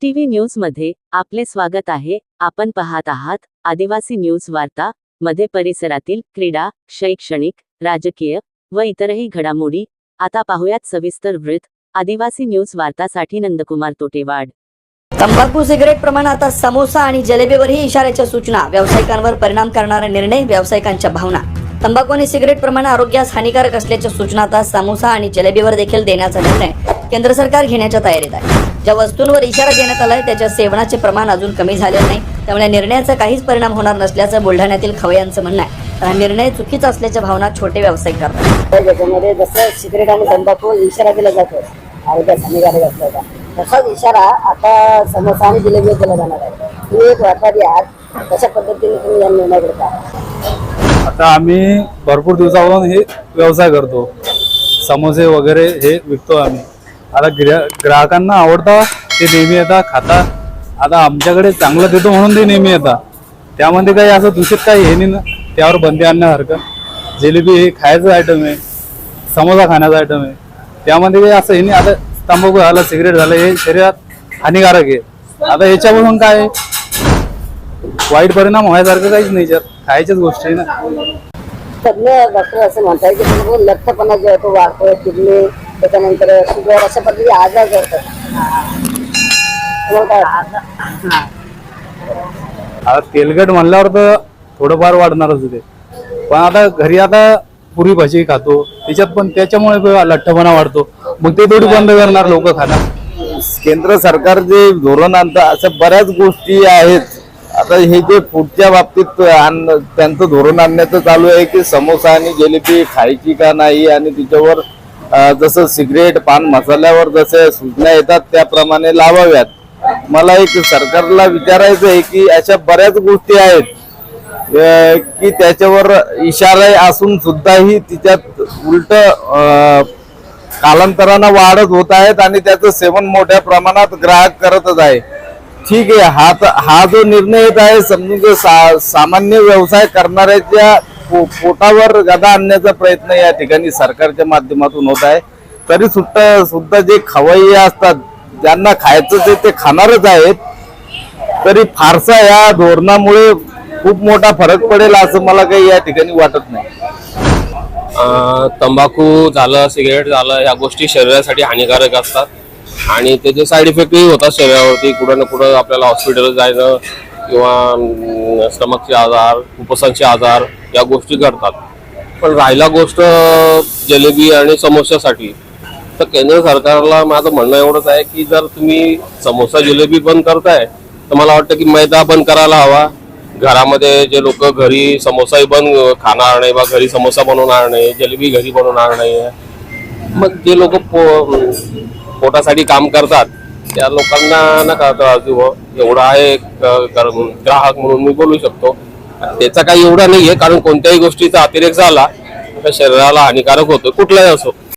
TV न्यूजमध्ये आपले स्वागत आहे. आपण पाहत आहात आदिवासी न्यूज वार्ता मध्ये परिसरातील क्रीडा शैक्षणिक राजकीय व इतरही घडामोडी. आता पाहुयात सविस्तर वृत्त. आदिवासी न्यूज वार्तासाठी नंदकुमार तोटेवाड. तंबाखू सिगरेट प्रमाण आता समोसा आणि जलेबीवरही इशाऱ्याच्या सूचना. व्यावसायिकांवर परिणाम करणारा निर्णय व्यावसायिकांच्या भावना. तंबाखू आणि सिगरेट प्रमाण आरोग्यास हानिकारक असल्याच्या सूचना आता समोसा आणि जलेबीवर देखील देण्याचा निर्णय केंद्र सरकार घेण्याच्या तयारीत आहे. ज्या वस्तूंवर इशारा देण्यात आलाय त्याच्या सेवनाचे प्रमाण अजून कमी झालेलं नाही. त्यामुळे निर्णयाचा काहीच परिणाम होणार नसल्याचं बुलढाण्यातील खवयांचं म्हणणं आहे. तर हा निर्णय चुकीचा असल्याच्या भावना छोटे व्यावसायिक करतात. तर त्याच्यामध्ये जसं सिगरेट आणि तंबाखू इशारा दिला जातो आरोग्यास हानिकारक असल्याचा तसाच इशारा आता समोसा आणि जिलेबी दिला जाणार आहे. तुम्ही एक व्यापारी आहात कशा पद्धतीने तुम्ही या निर्णय करता आता आम्ही भरपूर दिवसापासून हे व्यवसाय करतो. समोसे वगैरे हे विकतो आम्ही. आता ग्रा ग्राहकांना आवडता ते नेहमी येतात खाता. आता आमच्याकडे चांगलं देतो म्हणून ते नेहमी येतात त्यामध्ये काही असं दूषित काही हे नाही ना त्यावर बंदी आणण्यासारखं. जिलेबी हे खायचं आयटम आहे. समोसा खाण्याचा आयटम आहे. त्यामध्ये काही असं हे नाही आता तंबाखू झालं सिगरेट झालं हे शरीरात हानिकारक आहे. आता याच्यापासून काय वाईट परिणाम व्हायसारखं काहीच नाही खायच्याच गोष्टी आहे ना. सगळे डॉक्टर असं म्हणताय की लठ्ठपणा जो आहे तो वाढतोय किडनी त्याच्यानंतर शुगर अशा पद्धती आजार करतात? आता तेलकट म्हणल्यावर तर थोडंफार वाढणारच ते. पण आता घरी आता पुरी भाजी खातो. त्याच्यात पण त्याच्यामुळे पण लठ्ठपणा वाढतो. मग ते थोडी बंद करणार लोक खाणार. केंद्र सरकार जे धोरण आणतं अशा बऱ्याच गोष्टी आहेत. आता हे जे फूडच्या बाबतीत आण- त्यांचं धोरण आणण्याचं चालू आहे की समोसा आणि जिलेबी खायची का नाही आणि तिच्यावर जसं सिगरेट पान मसाल्यावर जसे सूचना येतात त्याप्रमाणे लावाव्यात. मला एक सरकारला विचारायचं आहे की अशा बऱ्याच गोष्टी आहेत की त्याच्यावर इशारा असून सुद्धाही तिच्यात उलट कालांतरानं वाढत होत आहेत आणि त्याचं सेवन मोठ्या प्रमाणात ग्राहक करतच आहे. ठीक आहे हा हा जो निर्णय येत आहे समजून सा, सामान्य व्यवसाय करणाऱ्याच्या पो- पोटावर गदा आणण्याचा प्रयत्न या ठिकाणी सरकारच्या माध्यमातून होत आहे. तरी सुद्धा सुद्धा जे खवय्ये असतात ज्यांना खायचं ते ते खाणारच आहेत. तरी फारसा या धोरणामुळे खूप मोठा फरक पडेल असं मला काही या ठिकाणी वाटत नाही. तंबाखू झालं सिगरेट झालं ह्या गोष्टी शरीरासाठी हानिकारक असतात. आणि त्याचे साईड इफेक्टही होतात शरीरावरती कुठं ना कुठं आपल्याला हॉस्पिटल जायचं किंवा स्टमकचे आजार उपसांचे आजार या गोष्टी घडतात. पण राहिला गोष्ट जलेबी आणि समोस्यासाठी तर केंद्र सरकारला माझं म्हणणं एवढंच आहे की जर तुम्ही समोसा जिलेबी बंद करताय तर मला वाटतं की मैदा बंद करायला हवा. घरामध्ये जे लोक घरी समोसाही बंद खाणार नाही बा घरी समोसा बनवणार नाही जलेबी घरी बनवणार नाही मग जे लोक पो पोटासाठी काम करतात त्या लोकांना ना कळतं की एवढा आहे ग्राहक म्हणून मी बोलू शकतो. त्याचा काही एवढा नाहीये कारण कोणत्याही गोष्टीचा अतिरेक झाला तर शरीराला हानिकारक होतो कुठलाही असो.